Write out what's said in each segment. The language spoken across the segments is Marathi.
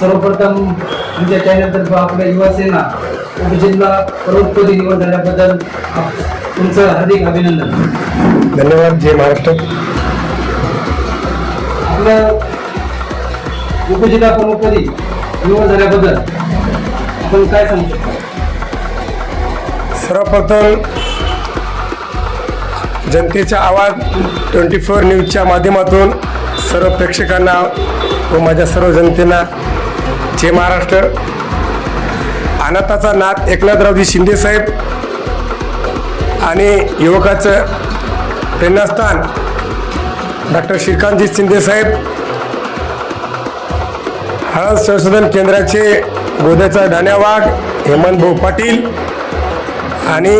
सर्वप्रथम तुमच्या चॅनलतर्फे आपल्या युवा सेना उपजिल्हा प्रमुखपदी निवड झाल्याबद्दल तुमचं हार्दिक अभिनंदन. धन्यवाद जय महाराष्ट्र. आपलं उपजिल्हा प्रमुखपदी निवड झाल्याबद्दल आपण काय सांगू शकता? सर्वप्रथम जनतेचा आवाज ट्वेंटी फोर न्यूजच्या माध्यमातून सर्व प्रेक्षकांना व माझ्या सर्व जनतेला जय महाराष्ट्र. अनाथाचा नाथ एकनाथरावजी शिंदेसाहेब आणि युवकाचं प्रेरणास्थान डॉक्टर श्रीकांतजी शिंदेसाहेब हळद संशोधन केंद्राचे गोद्याचा डाण्या वाघ हेमंत भाऊ पाटील आणि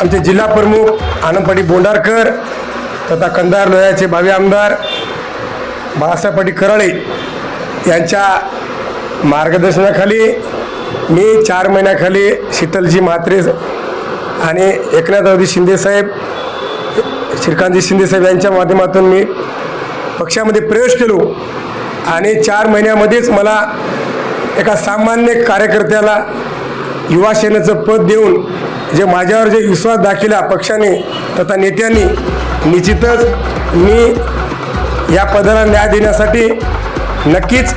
आमचे जिल्हा प्रमुख आनंदपाटी बोंडारकर तथा कंधार लोह्याचे भावी आमदार बाळासाहेब पाटील कराळे. यांच्या मार्गदर्शनाखाली मी चार महिन्याखाली शीतलजी म्हात्रे आणि एकनाथरावजी शिंदेसाहेब श्रीकांतजी शिंदेसाहेब यांच्या माध्यमातून मी पक्षामध्ये प्रवेश केलो. आणि चार महिन्यामध्येच मला एका सामान्य कार्यकर्त्याला युवा सेनेचं पद देऊन जे माझ्यावर जे विश्वास दाखविला पक्षाने तथा नेत्यांनी निश्चितच मी या पदाला न्याय देण्यासाठी नक्कीच.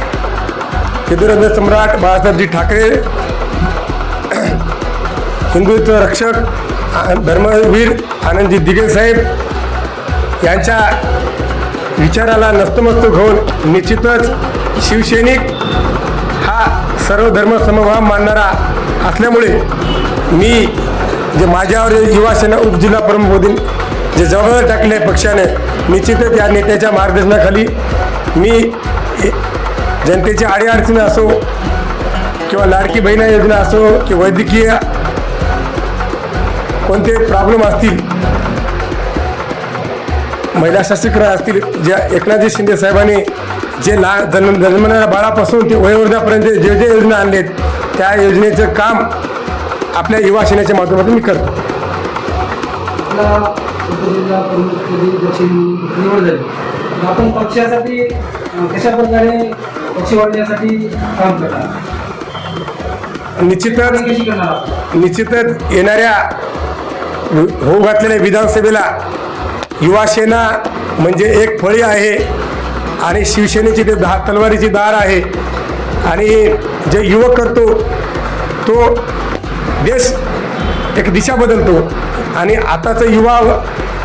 हिंदुरत्न सम्राट बाळासाहेबजी ठाकरे हिंदुत्व रक्षक धर्मवीर आनंदजी दिगे साहेब यांच्या विचाराला नस्तमस्तक होऊन निश्चितच शिवसैनिक हा सर्व धर्म समभाव मानणारा असल्यामुळे मी जे माझ्यावर युवासेना युवा सेना उपजिल्हा जे जबाबदारी टाकले पक्षाने निश्चितच या नेत्याच्या मार्गदर्शनाखाली मी जनतेची जनतेच्या असो किंवा लाडकी बहिणा योजना असो किंवा वैद्यकीय कोणते प्रॉब्लेम असतील महिला सशक्तीकरण असतील ज्या एकनाथजी शिंदे साहेबांनी जे ला जन्म जन्मणाऱ्या बाळापासून ते वयोवृद्धापर्यंत जे जे योजना आणलेत त्या योजनेचं काम आपल्या युवा सेनेच्या माध्यमातून मी करतो. आपण पक्षासाठी कशा प्रकारे पक्ष वाढण्यासाठी काम करणार निश्चितच निश्चितच येणाऱ्या होऊ घातलेल्या विधानसभेला युवा सेना म्हणजे एक फळी आहे आणि शिवसेनेची ते दहा तलवारीची दार आहे. आणि जे युवक करतो तो देश एक दिशा बदलतो. आणि आताचं युवा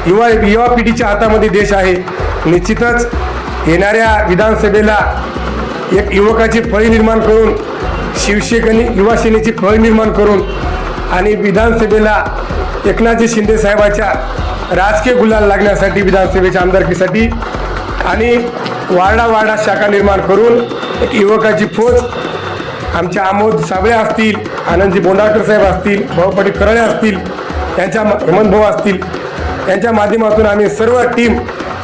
युवा युवा पिढीच्या हातामध्ये देश आहे. निश्चितच येणाऱ्या विधानसभेला एक युवकाची फळी निर्माण करून शिवसेनेनी युवासेनेची फळी निर्माण करून आणि विधानसभेला एकनाथजी शिंदे साहेबाच्या राजकीय गुलाल लागण्यासाठी विधानसभेच्या आमदारकीसाठी आणि वार्डा वार्डा शाखा निर्माण करून एक युवकाची फौज आमच्या आमोद साबळे असतील आनंदजी बोंडाळकर साहेब असतील भाऊ पाटील करळे असतील यांच्या हेमंत भाऊ असतील यांच्या माध्यमातून आम्ही सर्व टीम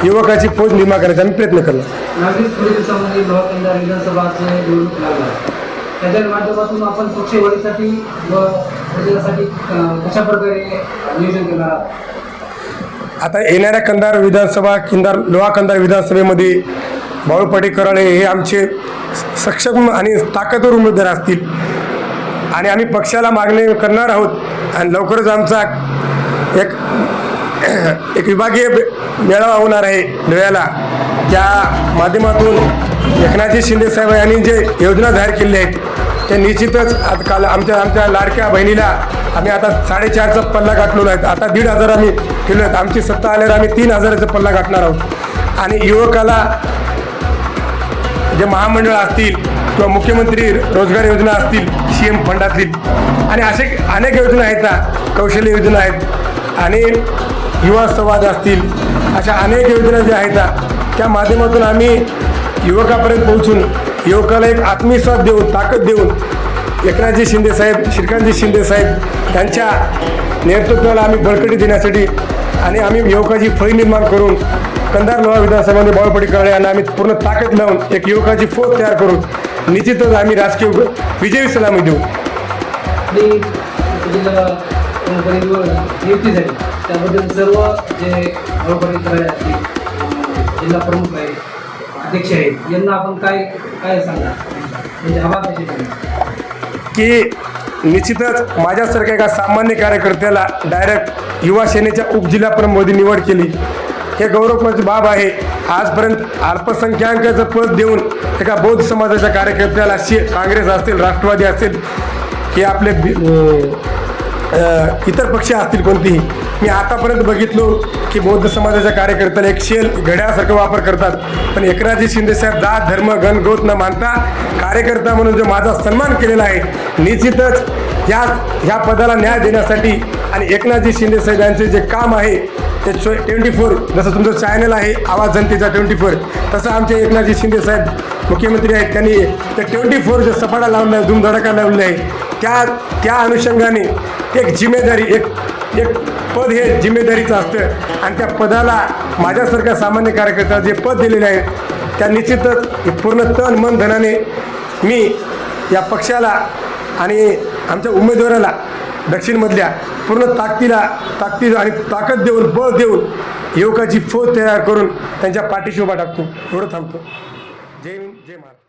युवकाची फौज निर्माण करण्याचा आम्ही प्रयत्न करणार. नागरिक थोडी दिवसामध्ये लोहकेंद्र विधानसभाचे निवडणूक लागणार त्याच्या माध्यमातून आपण पक्षवाढीसाठी व प्रचारासाठी अं, कशा प्रकारे नियोजन करणार आहात? आता येणाऱ्या कंधार विधानसभा किंदार लोहा कंधार विधानसभेमध्ये भाऊ पाटील कराळे हे आमचे सक्षम आणि ताकदवर उमेदवार असतील. आणि आम्ही पक्षाला मागणी करणार आहोत. आणि लवकरच आमचा एक एक विभागीय मेळावा होणार आहे धुळ्याला त्या माध्यमातून एकनाथजी शिंदे साहेब यांनी जे योजना जाहीर केलेल्या आहेत ते निश्चितच आता काल आमच्या आमच्या लाडक्या बहिणीला आम्ही आता साडेचारचा पल्ला गाठलेला आहेत. आता दीड हजार आम्ही केलो आहेत. आमची सत्ता आल्यावर आम्ही तीन हजाराचा पल्ला गाठणार आहोत. आणि युवकाला जे महामंडळ असतील किंवा मुख्यमंत्री रोजगार योजना असतील सी एम फंडातील आणि असे अनेक योजना आहेत ना कौशल्य योजना आहेत. आणि युवा संवाद असतील अशा अनेक योजना ज्या आहेत त्या माध्यमातून आम्ही युवकापर्यंत पोहोचून युवकाला एक आत्मविश्वास देऊन ताकद देऊन एकनाथजी शिंदे साहेब श्रीकांतजी शिंदे साहेब त्यांच्या नेतृत्वाला आम्ही बळकटी देण्यासाठी आणि आम्ही युवकाची फळी निर्माण करून कंधार लोहा विधानसभेमध्ये बावळपट्टी करणे यांना आम्ही पूर्ण ताकद लावून एक युवकाची फौज तयार करून निश्चितच आम्ही राजकीय विजयी सलामी देऊ नियुक्ती झाली त्याबद्दल सर्व जे प्रमुख असतील जिल्हा प्रमुख आहे अध्यक्ष आहेत यांना आपण काय काय सांगा? म्हणजे आभार की निश्चितच माझ्यासारख्या एका सामान्य कार्यकर्त्याला डायरेक्ट युवा सेनेच्या उपजिल्हाप्रमुखमध्ये निवड केली. हे गौरवपूर्ण बाब आहे. आजपर्यंत अल्पसंख्याकाचं पद देऊन एका बौद्ध समाजाच्या कार्यकर्त्याला शि काँग्रेस असतील राष्ट्रवादी असतील हे आपले इतर पक्ष असतील कोणतीही मी आतापर्यंत बघितलो की बौद्ध समाजाच्या कार्यकर्त्याला एक शेल घड्यासारखं वापर करतात. पण एकनाथजी शिंदेसाहेब जात धर्म गण गोत न मानता कार्यकर्ता म्हणून जो माझा सन्मान केलेला आहे निश्चितच ह्या ह्या पदाला न्याय देण्यासाठी आणि एकनाथजी शिंदेसाहेब यांचे जे काम आहे ते ट्वेंटी फोर जसं तुमचं चॅनल आहे आवाज जनतेचा ट्वेंटी फोर तसं आमचे एकनाथजी शिंदेसाहेब मुख्यमंत्री आहेत. त्यांनी ते ट्वेंटी फोर जे सपाटा लावला आहे धुमधडाका लावलेला आहे त्या त्या अनुषंगाने एक जिम्मेदारी एक एक पद हे जिम्मेदारीचं असतं. आणि त्या पदाला माझ्यासारख्या सामान्य कार्यकर्त्याला जे पद दिलेले आहे त्या निश्चितच पूर्ण तन मन धनाने मी या पक्षाला आणि आमच्या उमेदवाराला दक्षिणमधल्या पूर्ण ताकदीला ताकदीला आणि ताकद देऊन बळ देऊन युवकाची फौज तयार करून त्यांच्या पाठीशी उभा टाकतो. एवढं थांबतो. जय हिंद जय महाराज